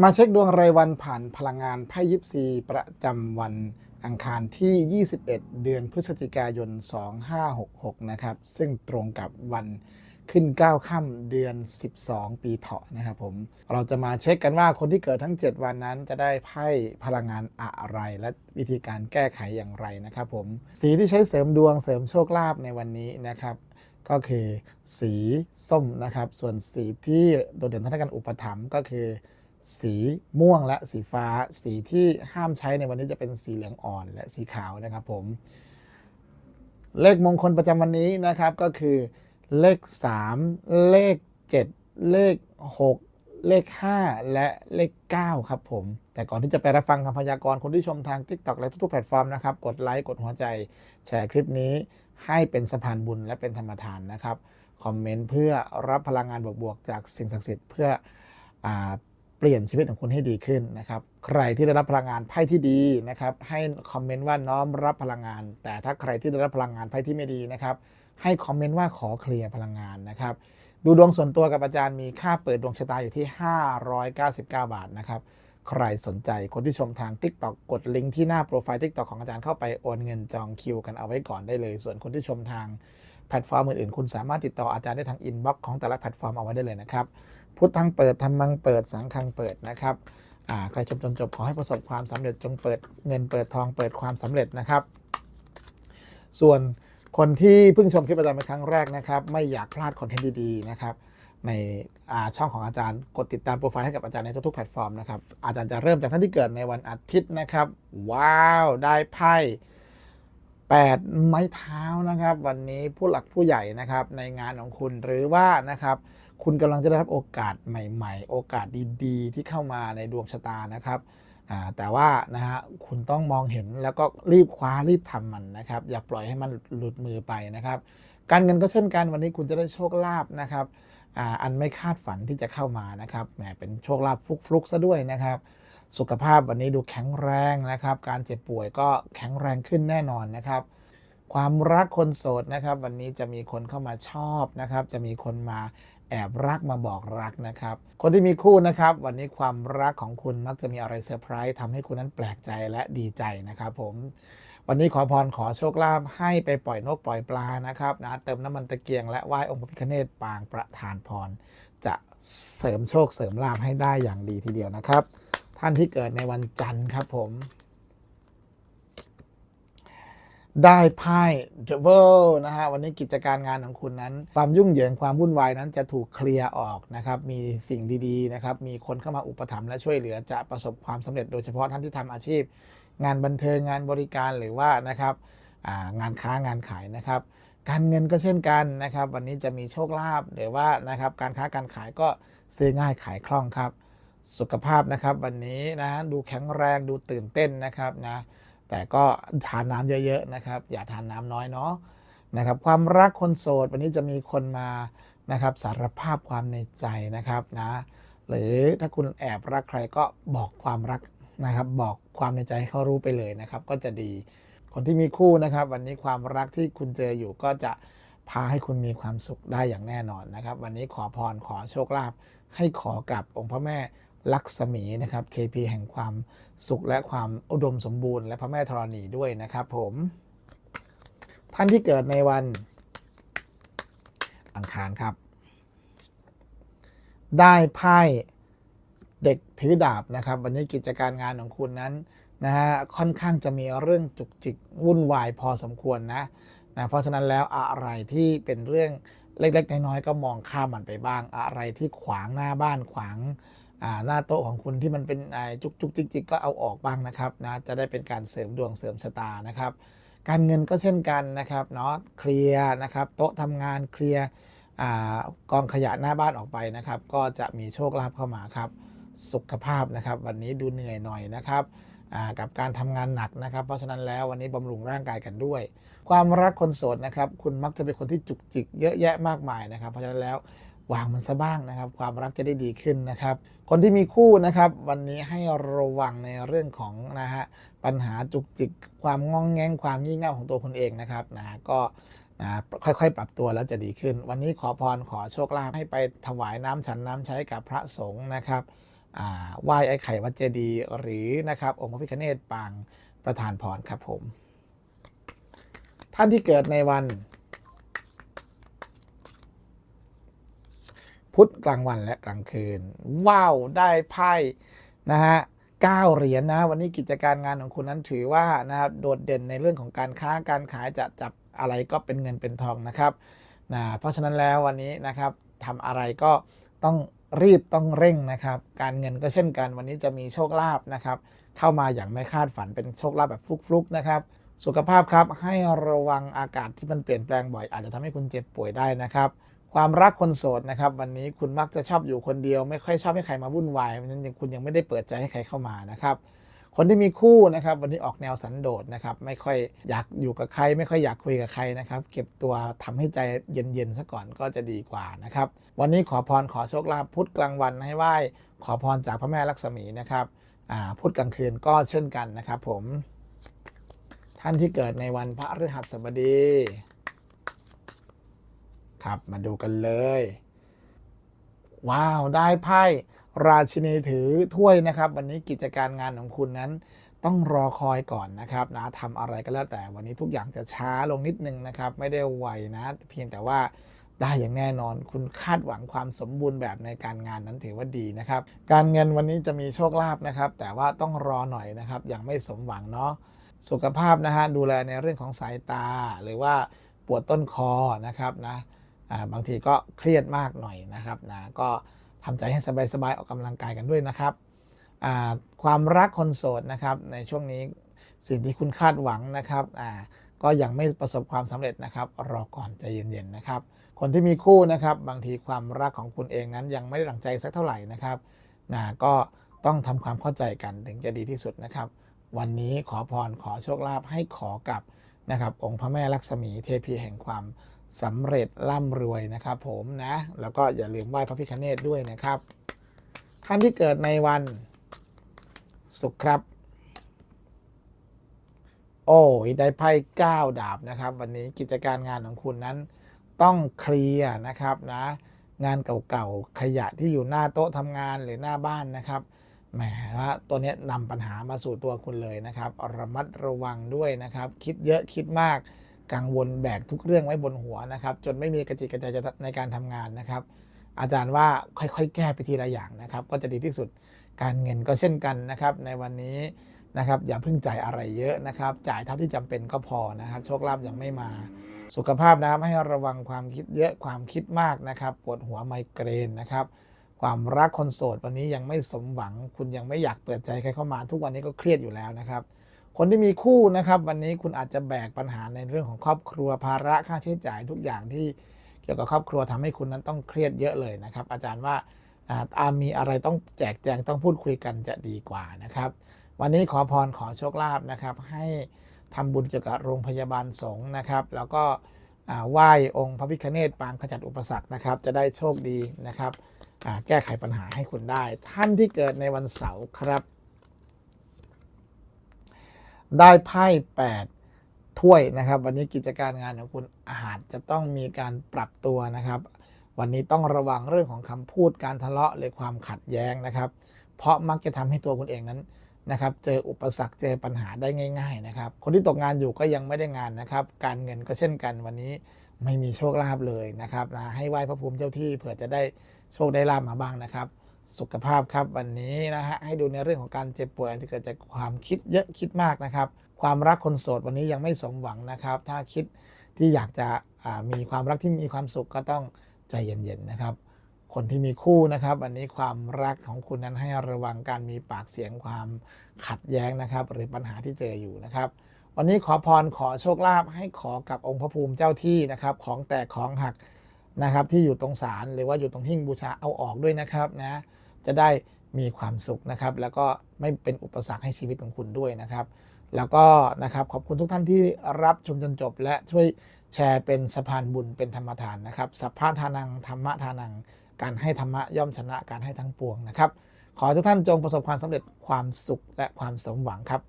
มาเช็คดวงรายวันผ่านพลังงานไพ่ยิปซีประจำวันอังคารที่ 21 เดือนพฤศจิกายน 2566 นะครับ ซึ่งตรงกับวันขึ้น 9 ค่ำเดือน 12 ปีเถาะนะครับผม เราจะมาเช็คกันว่าคนที่เกิดทั้ง 7 วันนั้นจะได้ไพ่พลังงานอะไร และวิธีการแก้ไขอย่างไรนะครับผม สีที่ใช้เสริมดวงเสริมโชคลาภในวันนี้นะครับก็คือสีส้มนะครับ ส่วนสีที่โดดเด่นทางด้านการอุปถัมภ์ก็คือ สีม่วงและสีฟ้า สีที่ห้ามใช้ในวันนี้จะเป็นสีเหลืองอ่อนและสีขาวนะครับผม เลขมงคลประจำวันนี้นะครับก็คือ เลข 3 เลข 7 เลข 6 เลข 5 และเลข 9 ครับผม แต่ก่อนที่จะไปรับฟังคำพยากรณ์คนที่ชมทาง TikTok และทุกๆแพลตฟอร์มนะครับ กดไลค์กดหัวใจแชร์คลิปนี้ให้เป็นสะพานบุญและเป็นธรรมทานนะครับ คอมเมนต์เพื่อรับพลังงานบวกๆจากสิ่งศักดิ์สิทธิ์เพื่ออ เปลี่ยนชีวิตของคุณให้ดีขึ้นนะครับ ใครที่ได้รับพลังงานไพ่ที่ดีนะครับ ให้คอมเมนต์ว่าน้อมรับพลังงาน แต่ถ้าใครที่ได้รับพลังงานไพ่ที่ไม่ดีนะครับ ให้คอมเมนต์ว่าขอเคลียร์พลังงานนะครับ ดูดวงส่วนตัวกับอาจารย์มีค่าเปิดดวงชะตาอยู่ที่ 599 บาทนะครับ ใครสนใจคนที่ชมทาง TikTok กดลิงก์ที่หน้าโปรไฟล์ TikTok ของอาจารย์เข้าไปโอนเงินจองคิวกันเอาไว้ก่อนได้เลย ส่วนคนที่ชมทางแพลตฟอร์มอื่นๆคุณสามารถติดต่ออาจารย์ได้ทางอินบ็อกซ์ของแต่ละแพลตฟอร์มเอาไว้ได้เลยนะครับ พุทธังเปิดธรรมังเปิดสังฆังเปิดนะครับใครชมจนจบขอให้ประสบความสำเร็จจงเปิดเงินเปิดทองเปิดความสำเร็จนะครับ ส่วนคนที่เพิ่งชมคลิปอาจารย์เป็นครั้งแรกนะครับ ไม่อยากพลาดคอนเทนต์ดีๆนะครับในช่องของอาจารย์กดติดตามโปรไฟล์ให้กับอาจารย์ในทุกๆแพลตฟอร์มนะครับอาจารย์จะเริ่มจากท่านที่เกิดในวันอาทิตย์นะครับ ว้าวได้ไพ่8ไม้เท้านะครับ วันนี้ผู้หลักผู้ใหญ่นะครับในงานของคุณหรือว่านะครับ คุณกำลังจะได้รับโอกาสใหม่ ๆ โอกาสดีๆ ที่เข้ามาในดวงชะตานะครับแต่ว่านะฮะคุณต้องมองเห็นแล้วก็รีบคว้ารีบทำมันนะครับ อย่าปล่อยให้มันหลุดมือไปนะครับ การเงินก็เช่นกันวันนี้คุณจะได้โชคลาภนะครับอ,อันไม่คาดฝันที่จะเข้ามานะครับแหมเป็นโชคลาภฟลุกๆซะด้วยนะครับ สุขภาพวันนี้ดูแข็งแรงนะครับ การเจ็บป่วยก็แข็งแรงขึ้นแน่นอนนะครับ ความรักคนโสดนะครับ วันนี้จะมีคนเข้ามาชอบนะครับ จะมีคนมา แอบรักมาบอกรักนะครับ คนที่มีคู่นะครับ วันนี้ความรักของคุณมักจะมีอะไรเซอร์ไพรส์ทำให้คุณนั้นแปลกใจและดีใจนะครับผมวันนี้ขอพรขอโชคลาภให้ไปปล่อยนกปล่อยปลานะครับนะเติมน้ำมันตะเกียงและไหว้องค์พระพิฆเนศปางประธานพร จะเสริมโชคเสริมลาภให้ได้อย่างดีทีเดียวนะครับ ท่านที่เกิดในวันจันทร์ครับผม ได้ไพ่ The World นะฮะวันนี้กิจการงานของคุณนั้น ความยุ่งเหยิงความวุ่นวายนั้นจะถูกเคลียร์ออกนะครับ มีสิ่งดีๆนะครับ มีคนเข้ามาอุปถัมภ์และช่วยเหลือจะประสบความสำเร็จโดยเฉพาะท่านที่ทำอาชีพ งานบันเทิงงานบริการหรือว่านะครับงานค้างานขายนะครับ การเงินก็เช่นกันนะครับ วันนี้จะมีโชคลาภหรือว่านะครับการค้าการขายก็ซื้อง่ายขายคล่องครับ สุขภาพนะครับ วันนี้นะดูแข็งแรงดูตื่นเต้นนะครับนะ แต่ก็ทานน้ำเยอะๆนะครับ อย่าทานน้ำน้อยเนาะนะครับ ความรักคนโสดวันนี้จะมีคนมานะครับสารภาพความในใจนะครับนะหรือถ้าคุณแอบรักใครก็บอกความรักนะครับ บอกความในใจให้เขารู้ไปเลยนะครับ ก็จะดีคนที่มีคู่นะครับ วันนี้ความรักที่คุณเจออยู่ก็จะพาให้คุณมีความสุขได้อย่างแน่นอนนะครับ วันนี้ขอพรขอโชคลาภให้ขอกับองค์พระแม่ ลักษมีนะครับเทพีแห่งความสุขและความอุดมสมบูรณ์และพระแม่ธรณีด้วยนะครับผม ท่านที่เกิดในวันอังคารครับ ได้ไพ่เด็กถือดาบนะครับ วันนี้กิจการงานของคุณนั้นนะฮะค่อนข้างจะมีเรื่องจุกจิกวุ่นวายพอสมควรนะนะเพราะฉะนั้นแล้วอะไรที่เป็นเรื่องเล็ก ๆ น้อยๆก็มองข้ามมันไปบ้าง อะไรที่ขวางหน้าบ้านขวาง หน้าโต๊ะของคุณที่มันเป็นจุกจุกจิกจิกก็เอาออกบ้างนะครับนะจะได้เป็นการเสริมดวงเสริมชะตานะครับ การเงินก็เช่นกันนะครับเนาะเคลียร์นะครับ โต๊ะทำงานเคลียร์กองขยะหน้าบ้านออกไปนะครับ ก็จะมีโชคลาภเข้ามาครับ สุขภาพนะครับ วันนี้ดูเหนื่อยหน่อยนะครับกับการทำงานหนักนะครับ เพราะฉะนั้นแล้ววันนี้บำรุงร่างกายกันด้วย ความรักคนโสดนะครับ คุณมักจะเป็นคนที่จุกจิกเยอะแยะมากมายนะครับ เพราะฉะนั้นแล้ว วางมันซะบ้างนะครับ ความรักจะได้ดีขึ้นนะครับ คนที่มีคู่นะครับ วันนี้ให้ระวังในเรื่องของนะฮะปัญหาจุกจิก ความงองแงงความงี่เง่าของตัวคุณเองนะครับนะก็นะค่อยๆ ปรับตัวแล้วจะดีขึ้น วันนี้ขอพรขอโชคลาภให้ไปถวายน้ำฉันน้ำใช้กับพระสงฆ์นะครับอ่าไหว้ไอ้ไข่วัดเจดีย์หรือนะครับองค์พระพิฆเนศปางประธานพรครับผม ท่านที่เกิดในวัน พุธกลางวันและกลางคืน ว้าว ได้ไพ่นะฮะเก้าเหรียญนะ วันนี้กิจการงานของคุณนั้นถือว่านะครับโดดเด่นในเรื่องของการค้าการขายจะจับอะไรก็เป็นเงินเป็นทองนะครับนะเพราะฉะนั้นแล้ววันนี้นะครับทำอะไรก็ต้องรีบต้องเร่งนะครับ การเงินก็เช่นกัน วันนี้จะมีโชคลาภนะครับ เข้ามาอย่างไม่คาดฝันเป็นโชคลาภแบบฟลุกๆนะครับ สุขภาพครับให้ระวังอากาศที่มันเปลี่ยนแปลงบ่อยอาจจะทำให้คุณเจ็บป่วยได้นะครับ ความรักคนโสดนะครับ วันนี้คุณมักจะชอบอยู่คนเดียว ไม่ค่อยชอบให้ใครมาวุ่นวายเพราะฉะนั้นยังคุณยังไม่ได้เปิดใจให้ใครเข้ามานะครับ คนที่มีคู่นะครับ วันนี้ออกแนวสันโดษนะครับ ไม่ค่อยอยากอยู่กับใคร ไม่ค่อยอยากคุยกับใครนะครับ เก็บตัวทำให้ใจเย็นๆซะก่อนก็จะดีกว่านะครับ วันนี้ขอพรขอโชคลาภพุธกลางวันให้ไหว้ขอพรจากพระแม่ลักษมีนะครับพุธกลางคืนก็เช่นกันนะครับ ผม ท่านที่เกิดในวันพระฤหัสบดี ครับ มาดูกันเลย ว้าว ได้ไพ่ราชินีถือถ้วยนะครับ วันนี้กิจการงานของคุณนั้นต้องรอคอยก่อนนะครับนะทำอะไรก็แล้วแต่วันนี้ทุกอย่างจะช้าลงนิดนึงนะครับ ไม่ได้ไวนะ เพียงแต่ว่าได้อย่างแน่นอน คุณคาดหวังความสมบูรณ์แบบในการงานนั้นถือว่าดีนะครับ การเงินวันนี้จะมีโชคลาภนะครับ แต่ว่าต้องรอหน่อยนะครับ ยังไม่สมหวังเนาะสุขภาพนะฮะดูแลในเรื่องของสายตาหรือว่าปวดต้นคอนะครับนะ บางทีก็เครียดมากหน่อยนะครับนะก็ทำใจให้สบายๆออกกำลังกายกันด้วยนะครับความรักคนโสดนะครับในช่วงนี้สิ่งที่คุณคาดหวังนะครับก็ยังไม่ประสบความสำเร็จนะครับ รอก่อนใจเย็นๆนะครับ คนที่มีคู่นะครับ บางทีความรักของคุณเองนั้นยังไม่ได้ดังใจสักเท่าไหร่นะครับนะก็ต้องทำความเข้าใจกันถึงจะดีที่สุดนะครับ วันนี้ขอพรขอโชคลาภให้ขอกับนะครับองค์พระแม่ลักษมีเทพีแห่งความ สำเร็จร่ำรวยนะครับผมนะ แล้วก็อย่าลืมไหว้พระพิฆเนศด้วยนะครับ ท่านที่เกิดในวันศุกร์ครับ โอ้ยได้ไพ่ก้าดาบนะครับ วันนี้กิจการงานของคุณนั้นต้องเคลียร์นะครับนะ งานเก่าๆขยะที่อยู่หน้าโต๊ะทำงานหรือหน้าบ้านนะครับแหมว่าตัวนี้นำปัญหามาสู่ตัวคุณเลยนะครับ ระมัดระวังด้วยนะครับ คิดเยอะคิดมาก กังวลแบกทุกเรื่องไว้บนหัวนะครับ จนไม่มีกระจิกระใจในการทำงานนะครับ อาจารย์ว่าค่อยๆ แก้ไปทีละอย่างนะครับ ก็จะดีที่สุดการเงินก็เช่นกันนะครับ ในวันนี้นะครับ อย่าเพิ่งจ่ายอะไรเยอะนะครับ จ่ายเท่าที่จำเป็นก็พอนะครับ โชคลาภยังไม่มา สุขภาพนะครับให้ระวังความคิดเยอะความคิดมากนะครับปวดหัวไมเกรนนะครับความรักคนโสดวันนี้ยังไม่สมหวัง คุณยังไม่อยากเปิดใจใครเข้ามาทุกวันนี้ก็เครียดอยู่แล้วนะครับ คนที่มีคู่นะครับ วันนี้คุณอาจจะแบกปัญหาในเรื่องของครอบครัวภาระค่าใช้จ่ายทุกอย่างที่เกี่ยวกับครอบครัวทำให้คุณนั้นต้องเครียดเยอะเลยนะครับ อาจารย์ว่าอาอามีอะไรต้องแจกแจงต้องพูดคุยกันจะดีกว่านะครับ วันนี้ขอพรขอโชคลาภนะครับ ให้ทำบุญเกี่ยวกับโรงพยาบาลสงฆ์นะครับ แล้วก็ไหว้องค์พระพิฆเนศปางขจัดอุปสรรคนะครับ จะได้โชคดีนะครับแก้ไขปัญหาให้คุณได้ ท่านที่เกิดในวันเสาร์ครับ ได้ไพ่8ถ้วยนะครับ วันนี้กิจการงานของคุณอาจจะต้องมีการปรับตัวนะครับ วันนี้ต้องระวังเรื่องของคำพูดการทะเลาะหรือความขัดแย้งนะครับ เพราะมักจะทำให้ตัวคุณเองนั้นนะครับเจออุปสรรคเจอปัญหาได้ง่าย ๆ นะครับ คนที่ตกงานอยู่ก็ยังไม่ได้งานนะครับ การเงินก็เช่นกันวันนี้ไม่มีโชคลาภเลยนะครับนะให้ไหว้พระภูมิเจ้าที่เผื่อจะได้โชคได้ลาบมาบ้างนะครับ สุขภาพครับวันนี้นะฮะให้ดูในเรื่องของการเจ็บป่วยที่เกิดจากความคิดเยอะคิดมากนะครับ ความรักคนโสดวันนี้ยังไม่สมหวังนะครับ ถ้าคิดที่อยากจะมีความรักที่มีความสุขก็ต้องใจเย็นๆนะครับ คนที่มีคู่นะครับ วันนี้ความรักของคุณนั้นให้ระวังการมีปากเสียงความขัดแย้งนะครับ หรือปัญหาที่เจออยู่นะครับ วันนี้ขอพรขอโชคลาภให้ขอกับองค์พระภูมิเจ้าที่นะครับ ของแตกของหัก นะครับที่อยู่ตรงศาลหรือว่าอยู่ตรงหิ้งบูชาเอาออกด้วยนะครับนะจะได้มีความสุขนะครับ แล้วก็ไม่เป็นอุปสรรคให้ชีวิตของคุณด้วยนะครับ แล้วก็นะครับขอบคุณทุกท่านที่รับชมจนจบ และช่วยแชร์เป็นสะพานบุญเป็นธรรมทานนะครับสัพพะทานังธรรมะทานัง การให้ธรรมะย่อมชนะการให้ทั้งปวงนะครับ ขอทุกท่านจงประสบความสำเร็จความสุขและความสมหวังครับ